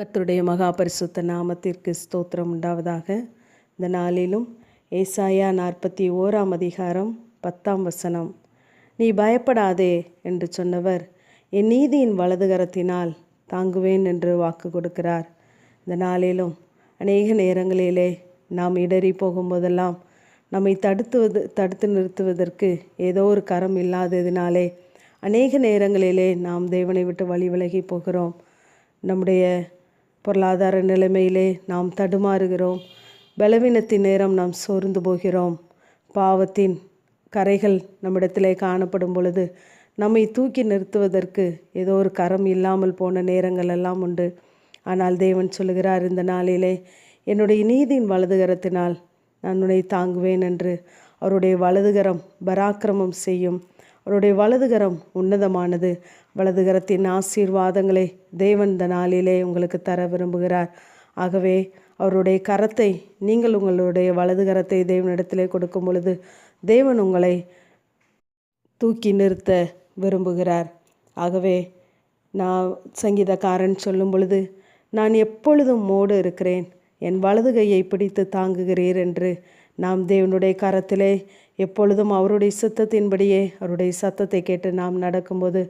கத்தருடைய மகா பரிசுத்த நாமத்திற்கு ஸ்தோத்திரம் உண்டாவதாக. இந்த நாளிலும் ஏசாயா நாற்பத்தி ஓராம் அதிகாரம் பத்தாம் வசனம். நீ பயப்படாதே என்று சொன்னவர் என் நீதியின் வலதுகரத்தினால் தாங்குவேன் என்று வாக்கு கொடுக்கிறார். இந்த நாளிலும் அநேக நேரங்களிலே நாம் இடறி போகும்போதெல்லாம் நம்மை தடுத்துவது தடுத்து நிறுத்துவதற்கு ஏதோ ஒரு கரம் இல்லாததினாலே அநேக நேரங்களிலே நாம் தேவனை விட்டு வழி விலகி போகிறோம். நம்முடைய பொருளாதார நிலைமையிலே நாம் தடுமாறுகிறோம். பலவீனத்தின் நேரம் நாம் சோர்ந்து போகிறோம். பாவத்தின் கரைகள் நம்மிடத்திலே காணப்படும் பொழுது நம்மை தூக்கி நிறுத்துவதற்கு ஏதோ ஒரு கரம் இல்லாமல் போன நேரங்கள் எல்லாம் உண்டு. ஆனால் தேவன் சொல்லுகிறார் இந்த நாளிலே என்னுடைய நீதியின் வலதுகரத்தினால் நான் உன்னை தாங்குவேன் என்று. அவருடைய வலதுகரம் பராக்கிரமம் செய்யும் அவருடைய வலதுகரம் உன்னதமானது. வலதுகரத்தின் ஆசீர்வாதங்களை தேவன் இந்த நாளிலே உங்களுக்கு தர விரும்புகிறார். ஆகவே அவருடைய கரத்தை நீங்கள் உங்களுடைய வலதுகரத்தை தேவனிடத்திலே கொடுக்கும் பொழுது தேவன் உங்களை தூக்கி நிறுத்த விரும்புகிறார். ஆகவே நான் சங்கீதக்காரன் சொல்லும் பொழுது நான் எப்பொழுதும் மோடு இருக்கிறேன். என் வலது கையை பிடித்து தாங்குகிறீர் என்று நாம் தேவனுடைய கரத்திலே எப்பொழுதும் அவருடைய சித்தத்தின்படியே அவருடைய சத்தத்தை கேட்டு நாம் நடக்கும்போது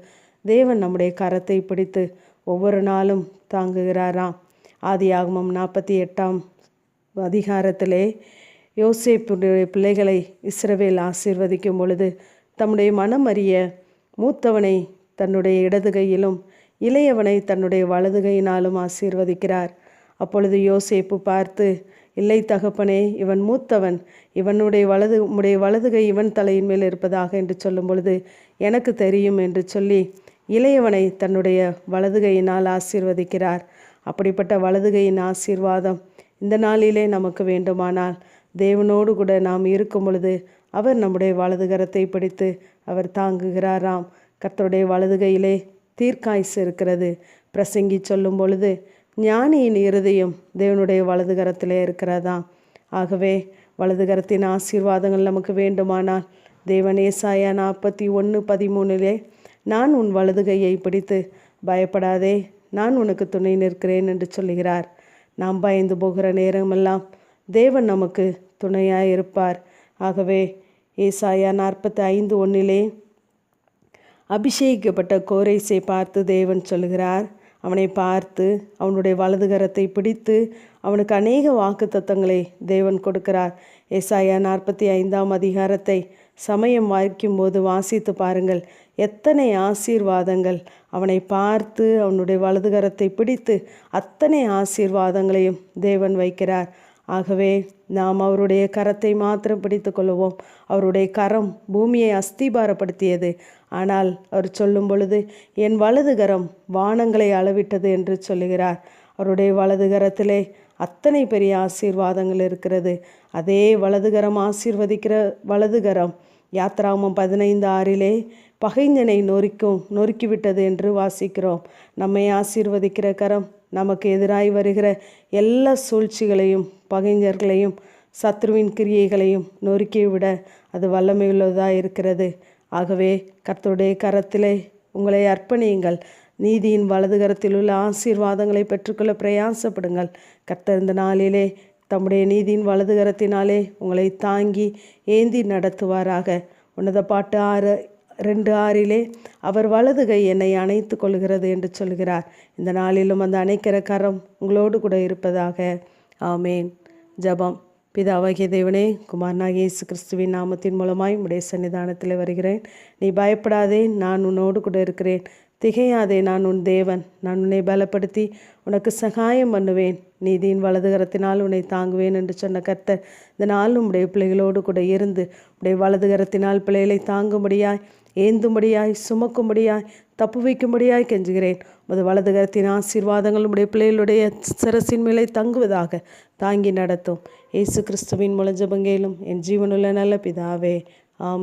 தேவன் நம்முடைய கரத்தை பிடித்து ஒவ்வொரு நாளும் தாங்குகிறாராம். ஆதியாகமம் நாற்பத்தி எட்டாம் அதிகாரத்திலே யோசேப்புடைய பிள்ளைகளை இஸ்ரவேல் ஆசீர்வதிக்கும் பொழுது தம்முடைய மனம் அறிய மூத்தவனை தன்னுடைய இடதுகையிலும் இளையவனை தன்னுடைய வலதுகையினாலும் ஆசீர்வதிக்கிறார். அப்பொழுது யோசேப்பு பார்த்து இல்லை தகப்பனே இவன் மூத்தவன். இவனுடைய வலது உம்முடைய வலதுகை இவன் தலையின் மேல் இருப்பதாக என்று சொல்லும் பொழுது எனக்கு தெரியும் என்று சொல்லி இளையவனை தன்னுடைய வலதுகையினால் ஆசீர்வதிக்கிறார். அப்படிப்பட்ட வலதுகையின் ஆசீர்வாதம் இந்த நாளிலே நமக்கு வேண்டுமானால் தேவனோடு கூட நாம் இருக்கும் பொழுது அவர் நம்முடைய வலதுகரத்தை பிடித்து அவர் தாங்குகிறாராம். கர்த்தருடைய வலதுகையிலே தீர்க்காய்ஸ் இருக்கிறது. பிரசங்கி சொல்லும் பொழுது ஞானியின் இருதயம் தேவனுடைய வலதுகரத்திலே இருக்கிறதா? ஆகவே வலது கரத்தின் ஆசீர்வாதங்கள் நமக்கு வேண்டுமானால் தேவன் ஏசாயா நாற்பத்தி ஒன்று பதிமூணிலே நான் உன் வலதுகையை பிடித்து பயப்படாதே நான் உனக்கு துணை நிற்கிறேன் என்று சொல்லுகிறார். நாம் பயந்து போகிற நேரமெல்லாம் தேவன் நமக்கு துணையாக இருப்பார் ஆகவே ஏசாயா நாற்பத்தி ஐந்து ஒன்றிலே அபிஷேகிக்கப்பட்ட கோரைசை பார்த்து தேவன் சொல்கிறார் அவனை பார்த்து அவனுடைய வலதுகரத்தை பிடித்து அவனுக்கு அநேக வாக்கு தத்தங்களை தேவன் கொடுக்கிறார். எஸ்ஐயா நாற்பத்தி ஐந்தாம் அதிகாரத்தை சமயம் வாய்க்கும் போது வாசித்து பாருங்கள். எத்தனை ஆசீர்வாதங்கள். அவனை பார்த்து அவனுடைய வலதுகரத்தை பிடித்து அத்தனை ஆசீர்வாதங்களையும் தேவன் வைக்கிறார். ஆகவே நாம் அவருடைய கரத்தை மாத்திரம் பிடித்து கொள்ளுவோம். அவருடைய கரம் பூமியை அஸ்திபாரப்படுத்தியது. ஆனால் அவர் சொல்லும் பொழுது என் வலது கரம் வானங்களை அளவிட்டது என்று சொல்லுகிறார். அவருடைய வலது கரத்திலே அத்தனை பெரிய ஆசீர்வாதங்கள் இருக்கிறது. அதே வலதுகரம் ஆசீர்வதிக்கிற வலதுகரம் யாத்ராமம் பதினைந்து ஆறிலே பகைஞனை நொறிக்கும் நொறுக்கிவிட்டது என்று வாசிக்கிறோம். நம்மை ஆசீர்வதிக்கிற கரம் நமக்கு எதிராய் வருகிற எல்லா சூழ்ச்சிகளையும் பகைஞர்களையும் சத்ருவின் கிரியைகளையும் நொறுக்கிவிட அது வல்லமையுள்ளதாக இருக்கிறது. ஆகவே கர்த்தருடைய கரத்திலே உங்களை அர்ப்பணியுங்கள். நீதியின் வலது கரத்தில் உள்ள ஆசீர்வாதங்களை பெற்றுக்கொள்ள பிரயாசப்படுங்கள். கர்த்தர் இந்த நாளிலே தம்முடைய நீதியின் வலது கரத்தினாலே உங்களை தாங்கி ஏந்தி நடத்துவாராக. உன்னத பாட்டு ஆறு ரெண்டு ஆறிலே அவர் வலது கை என்னை அணைத்து கொள்கிறது என்று சொல்கிறார். இந்த நாளிலும் அந்த அணைக்கிற கரம் உங்களோடு கூட இருப்பதாக. ஆமேன். ஜபம். பிதாவாகிய தேவனே குமாரனாக இயேசு கிறிஸ்துவின் நாமத்தின் மூலமாய் உடைய சன்னிதானத்தில் வருகிறேன். நீ பயப்படாதே நான் உன்னோடு கூட இருக்கிறேன். திகையாதே நான் உன் தேவன். நான் உன்னை பலப்படுத்தி உனக்கு சகாயம் பண்ணுவேன். நீதியின் வலதுகரத்தினால் உன்னை தாங்குவேன் என்று சொன்ன கர்த்தர் இந்த நாளும் உடைய பிள்ளைகளோடு கூட இருந்து உடைய வலதுகரத்தினால் பிள்ளைகளை தாங்கும்படியாய் ஏந்தும்படியாய் சுமக்கும்படியாய் தப்பு வைக்கும்படியாய் கெஞ்சுகிறேன். உமது வலதுகரத்தின் ஆசீர்வாதங்கள் உடைய பிள்ளைகளுடைய சிரசின் மேலே தங்குவதாக தாங்கி நடத்தும். இயேசு கிறிஸ்துவின் முளஞ்சபங்கேலும் என் ஜீவனுள்ள நல்ல பிதாவே ஆம்